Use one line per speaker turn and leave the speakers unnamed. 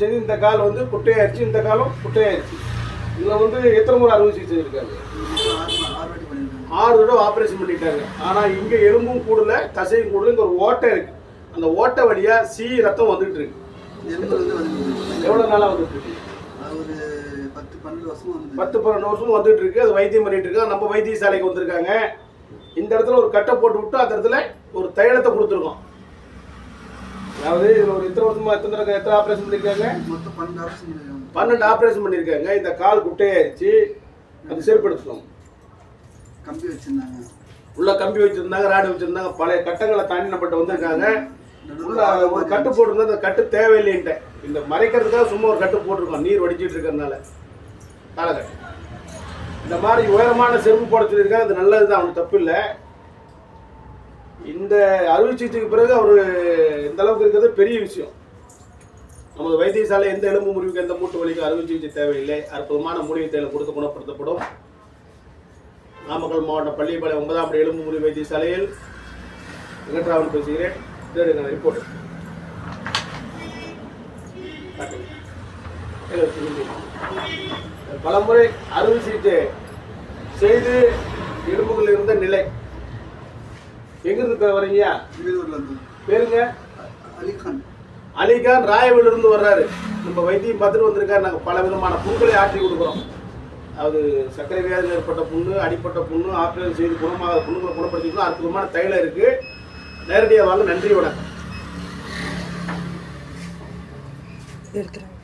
செஞ்சு இந்த கால் வந்து குட்டையாயிருச்சு இந்த காலம் குட்டையாயிருச்சு. இதில் வந்து எத்தனை முறை அறுவை சிகிச்சை இருக்காங்க
ஆறு ஆறு
தடவை ஆப்ரேஷன் பண்ணிட்டாங்க. ஆனால் இங்கே எலும்பும் கூடல தசையும் கூடல இங்கே ஒரு ஓட்டை இருக்கு. அந்த ஓட்டை வழியாக சி ரத்தம் வந்துட்டு இருக்கு. எவ்வளோ நாளாக வந்துட்டு இருக்கு?
பத்து பன்னெண்டு வருஷம்
பத்து பன்னெண்டு வருஷம் வந்துட்டு இருக்கு. அது வைத்தியம் பண்ணிட்டு இருக்கு நம்ம வைத்தியசாலைக்கு வந்திருக்காங்க. இந்த இடத்துல ஒரு கட்டை போட்டு விட்டு அந்த இடத்துல ஒரு தைலத்தை கொடுத்துருக்கோம். அதாவது இதுல ஒரு எத்தனை வருஷமா எத்தனை எத்தனை ஆப்ரேஷன் பண்ணியிருக்காங்க
மொத்தம் பன்னெண்டு பண்ணியிருக்காங்க
பன்னெண்டு ஆப்ரேஷன் பண்ணியிருக்காங்க இந்த கால் குட்டையாயிருச்சு. அது சரிப்படுத்தணும்.
கம்பி வச்சிருந்தாங்க.
உள்ள கம்பி வச்சிருந்தாங்க ராடு வச்சிருந்தாங்க பழைய கட்டங்களை தாண்டி நம்மகிட்ட வந்திருக்காங்க. உள்ள ஒரு கட்டு போட்டிருந்தா அந்த கட்டு தேவையில்லைன்ட்டேன் இந்த மறைக்கிறதுக்காக சும்மா ஒரு கட்டு போட்டிருக்கோம். நீர் வடிச்சிட்டு இருக்கிறதுனால. காலகட்டம். இந்த மாதிரி உயரமான செருப்பு போட சொல்லியிருக்காங்க. அது நல்லது தான் அவனுக்கு தப்பு இல்லை. இந்த அறுவை சிகிச்சைக்கு பிறகு அவர் இந்த அளவுக்கு இருக்கிறது பெரிய விஷயம். நமது வைத்தியசாலை எந்த எலும்பு முறிவுக்கு எந்த மூட்டு வலிக்கு அறுவை சிகிச்சை தேவையில்லை. அற்புதமான மூலிகை தேவை கொடுத்து குணப்படுத்தப்படும். நாமக்கல் மாவட்டம் பள்ளிப்பாளையம் ஒன்பதாம் படி எலும்பு முறிவு வைத்தியசாலையில் வெங்கட்ராவன் பேசுகிறேன். தேடுங்க ரிப்போர்ட் பலமுறை அறுவை சிகிச்சை செய்து எலும்புகள் இருந்த நிலை எங்கிருந்து வரீங்க?
திருவள்ளூர்ல இருந்து
பேருங்க?
அலிகான்.
அலிகான் ராயவில் இருந்து வர்றாரு. நம்ம வைத்தியம் பார்த்துட்டு வந்திருக்காரு. நாங்கள் பல விதமான புண்களை ஆற்றி கொடுக்குறோம். அது சர்க்கரை வியாதியில் ஏற்பட்ட புண்ணு அடிப்பட்ட புண்ணு ஆப்ரேஷன் செய்து குணமாக புண்ணுகளை குணப்படுத்திக்கலாம் அற்புதமான தைலம் இருக்கு. நேரடியாக வாங்க. நன்றி வணக்கம்.
இருக்கிறாங்க